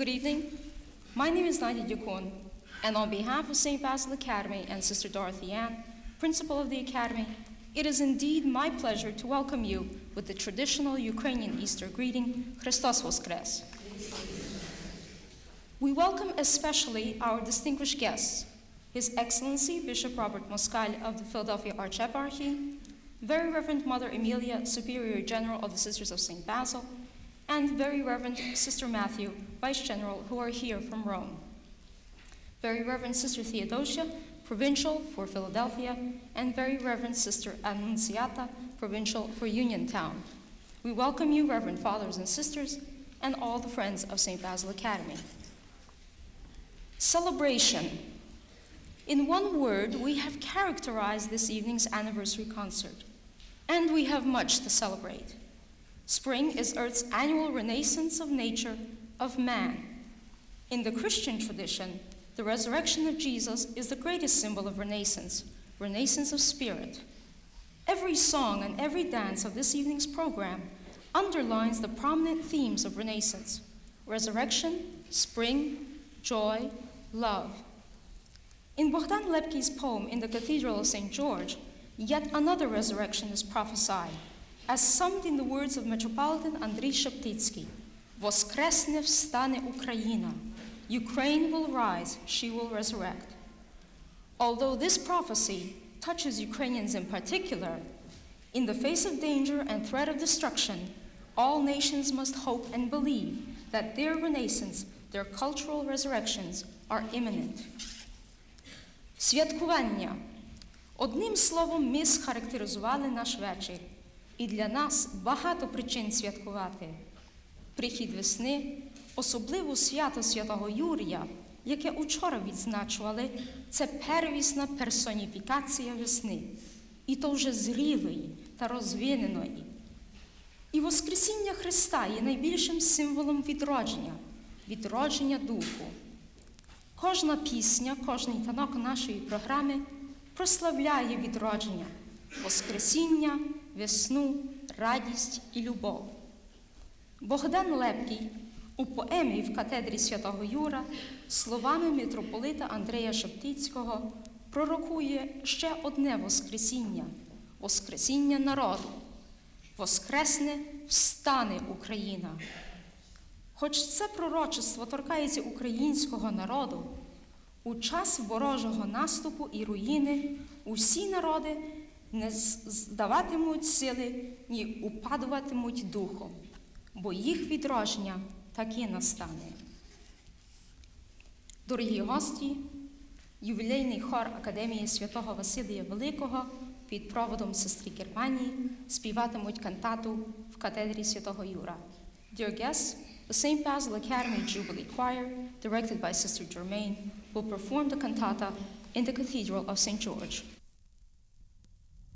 Good evening. My name is Nadia Yukon, and on behalf of St. Basil Academy and Sister Dorothy Ann, principal of the Academy, it is indeed my pleasure to welcome you with the traditional Ukrainian Easter greeting, Christos Voskres. We welcome especially our distinguished guests, His Excellency Bishop Robert Moskal of the Philadelphia Archeparchy, Very Reverend Mother Emilia, Superior General of the Sisters of St. Basil, and Very Reverend Sister Matthew, Vice General, who are here from Rome. Very Reverend Sister Theodosia, Provincial for Philadelphia, and Very Reverend Sister Annunziata, Provincial for Uniontown. We welcome you, Reverend Fathers and Sisters, and all the friends of St. Basil Academy. Celebration. In one word, we have characterized this evening's anniversary concert, and we have much to celebrate. Spring is Earth's annual renaissance of nature, of man. In the Christian tradition, the resurrection of Jesus is the greatest symbol of renaissance, renaissance of spirit. Every song and every dance of this evening's program underlines the prominent themes of renaissance resurrection, spring, joy, love. In Bogdan Lepke's poem in the Cathedral of St. George, yet another resurrection is prophesied, as summed in the words of Metropolitan Andriy Sheptitsky Воскресне встане Україна. Ukraine will rise, she will resurrect. Although this prophecy touches Ukrainians in particular, in the face of danger and threat of destruction, all nations must hope and believe that their renaissance, their cultural resurrections are imminent. Святкування. Одним словом, ми схарактеризували наш вечір. І для нас багато причин святкувати. Прихід весни, особливо свято святого Юрія, яке учора відзначували, це первісна персоніфікація весни, і то вже зрілої та розвиненої. І Воскресіння Христа є найбільшим символом відродження, відродження духу. Кожна пісня, кожний танок нашої програми прославляє відродження, Воскресіння, весну, радість і любов. Богдан Лепкий у поемі в катедрі святого Юра словами митрополита Андрея Шептицького пророкує ще одне Воскресіння Воскресіння народу. Воскресне встане Україна. Хоч це пророчество торкається українського народу, у час ворожого наступу і руїни усі народи не здаватимуть сили, ні упадуватимуть духом, бо їх відродження таки настане. Дорогі гості, ювілейний хор Академії святого Василія Великого під проводом сестри Германії співатимуть кантату в катедрі святого Юра. Dear guests, the St. Basil Academy Jubilee Choir, directed by Sister Germaine, will perform the cantata in the Cathedral of St. George.